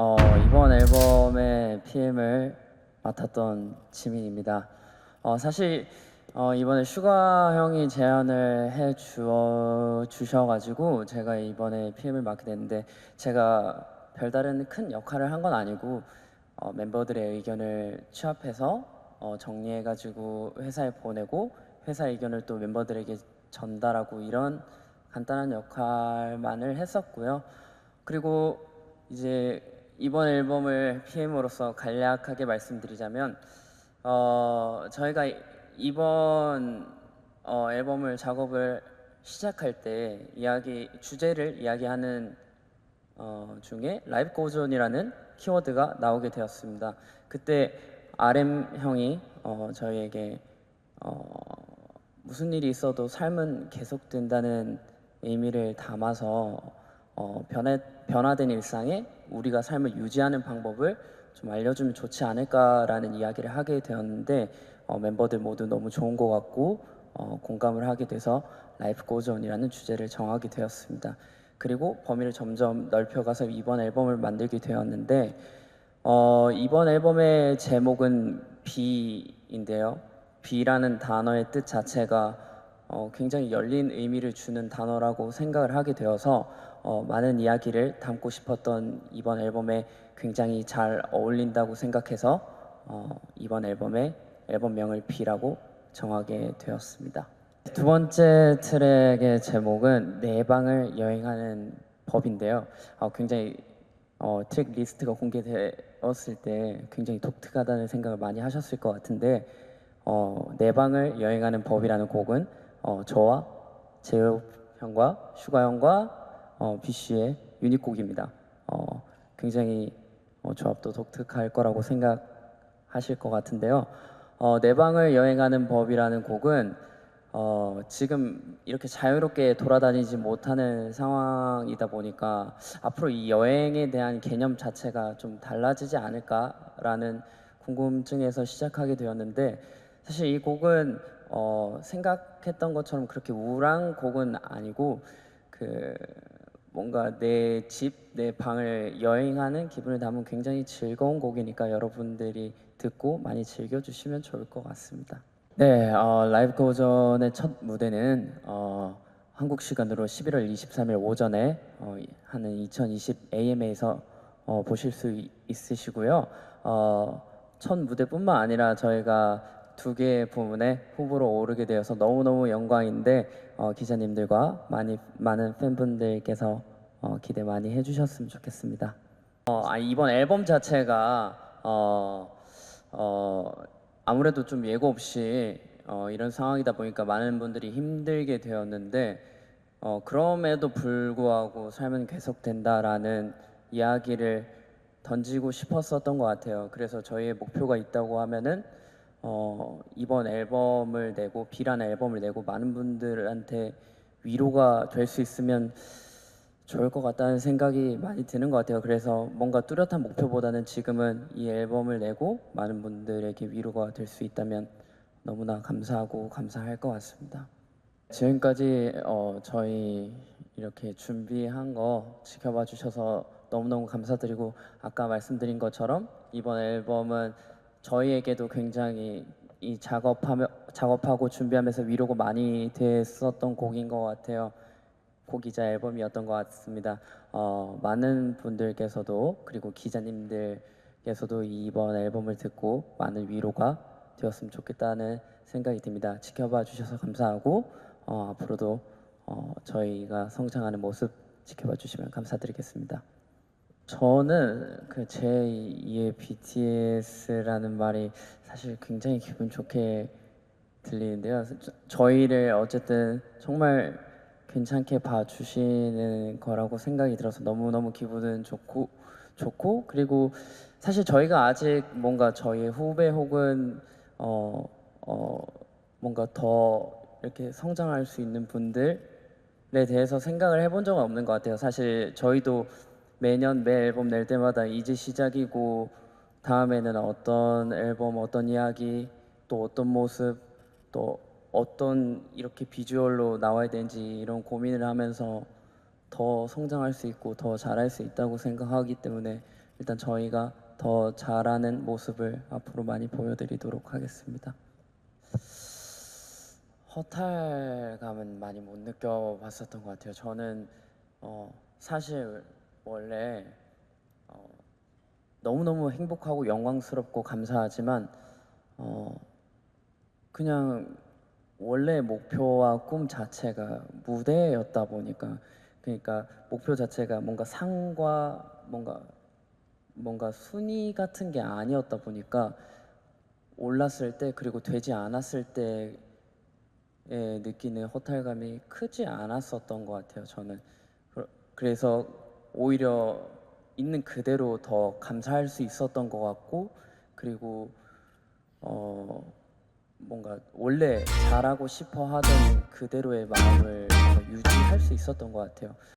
어, 이번 앨범의 PM을 맡았던 지민입니다. 어, 사실 어, 이번에 슈가 형이 제안을 해 주어 주셔가지고 제가 이번에 PM을 맡게 됐는데 제가 별다른 큰 역할을 한 건 아니고 어, 멤버들의 의견을 취합해서 어, 정리해가지고 회사에 보내고 회사 의견을 또 멤버들에게 전달하고 이런 간단한 역할만을 했었고요. 그리고 이제 이번 앨범을 PM으로서 간략하게 말씀드리자면 어, 저희가 이- 이번 어, 앨범을 작업을 시작할 때 이야기 주제를 이야기하는 어, 중에 라이브 고존이라는 키워드가 나오게 되었습니다. 그때 RM 형이 어, 저희에게 어, 무슨 일이 있어도 삶은 계속된다는 의미를 담아서 어, 변해, 변화된 일상에 우리가 삶을 유지하는 방법을 좀 알려주면 좋지 않을까라는 이야기를 하게 되었는데 어, 멤버들 모두 너무 좋은 것 같고 어, 공감을 하게 돼서 라이프 고존이라는 주제를 정하게 되었습니다. 그리고 범위를 점점 넓혀가서 이번 앨범을 만들게 되었는데 어, 이번 앨범의 제목은 비인데요. 비라는 단어의 뜻 자체가 어, 굉장히 열린 의미를 주는 단어라고 생각을 하게 되어서 어, 많은 이야기를 담고 싶었던 이번 앨범에 굉장히 잘 어울린다고 생각해서 어, 이번 앨범의 앨범명을 비라고 정하게 되었습니다. 두 번째 트랙의 제목은 내 방을 여행하는 법인데요. 어, 굉장히 어, 트랙 리스트가 공개되었을 때 굉장히 독특하다는 생각을 많이 하셨을 것 같은데 어, 내 방을 여행하는 법이라는 곡은 어, 저와 재호 형과 슈가 형과 어, 비쉬의 유닛곡입니다. 어, 굉장히 어, 조합도 독특할 거라고 생각하실 것 같은데요. 어, 내 방을 여행하는 법이라는 곡은 어, 지금 이렇게 자유롭게 돌아다니지 못하는 상황이다 보니까 앞으로 이 여행에 대한 개념 자체가 좀 달라지지 않을까라는 궁금증에서 시작하게 되었는데 사실 이 곡은 어, 생각했던 것처럼 그렇게 우울한 곡은 아니고 그 뭔가 내 집, 내 방을 여행하는 기분을 담은 굉장히 즐거운 곡이니까 여러분들이 듣고 많이 즐겨주시면 좋을 것 같습니다. 네, 어, 라이브 고전의 첫 무대는 어, 한국 시간으로 11월 23일 오전에 어, 하는 2020 AMA에서 어, 보실 수 이- 있으시고요. 어, 첫 무대뿐만 아니라 저희가 두 개의 부문에 후보로 오르게 되어서 너무너무 영광인데 어, 기자님들과 많이 많은 팬분들께서 어, 기대 많이 해주셨으면 좋겠습니다. 어, 아, 이번 앨범 자체가 어, 어, 아무래도 좀 예고 없이 어, 이런 상황이다 보니까 많은 분들이 힘들게 되었는데 어, 그럼에도 불구하고 삶은 계속된다라는 이야기를 던지고 싶었었던 것 같아요. 그래서 저희의 목표가 있다고 하면은 어, 이번 앨범을 내고 비라는 앨범을 내고 많은 분들한테 위로가 될 수 있으면 좋을 것 같다는 생각이 많이 드는 것 같아요. 그래서 뭔가 뚜렷한 목표보다는 지금은 이 앨범을 내고 많은 분들에게 위로가 될 수 있다면 너무나 감사하고 감사할 것 같습니다. 지금까지 어, 저희 이렇게 준비한 거 지켜봐 주셔서 너무너무 감사드리고 아까 말씀드린 것처럼 이번 앨범은 저희에게도 굉장히 이 작업하며 작업하고 준비하면서 위로가 많이 됐었던 곡인 것 같아요. 곡이자 앨범이었던 것 같습니다. 어, 많은 분들께서도 그리고 기자님들께서도 이번 앨범을 듣고 많은 위로가 되었으면 좋겠다는 생각이 듭니다. 지켜봐 주셔서 감사하고 어, 앞으로도 어, 저희가 성장하는 모습 지켜봐 주시면 감사드리겠습니다. 저는 그 제 2의 BTS라는 말이 사실 굉장히 기분 좋게 들리는데요. 저- 저희를 어쨌든 정말 괜찮게 봐주시는 거라고 생각이 들어서 너무너무 기분은 좋고 좋고 그리고 사실 저희가 아직 뭔가 저희의 후배 혹은 어, 어, 뭔가 더 이렇게 성장할 수 있는 분들에 대해서 생각을 해본 적은 없는 것 같아요. 사실 저희도 매년 매 앨범 낼 때마다 이제 시작이고 다음에는 어떤 앨범, 어떤 이야기, 또 어떤 모습, 또 어떤 이렇게 비주얼로 나와야 되는지 이런 고민을 하면서 더 성장할 수 있고 더 잘할 수 있다고 생각하기 때문에 일단 저희가 더 잘하는 모습을 앞으로 많이 보여드리도록 하겠습니다. 허탈감은 많이 못 느껴봤었던 것 같아요. 저는 어, 사실 원래 어, 너무너무 행복하고 영광스럽고 감사하지만 어, 그냥 원래 목표와 꿈 자체가 무대였다 보니까 그러니까 목표 자체가 뭔가 상과 뭔가 뭔가 순위 같은 게 아니었다 보니까 올랐을 때 그리고 되지 않았을 때에 느끼는 허탈감이 크지 않았었던 것 같아요. 저는 그래서 오히려 있는 그대로 더 감사할 수 있었던 것 같고 그리고 어 뭔가 원래 잘하고 싶어 하던 그대로의 마음을 유지할 수 있었던 것 같아요.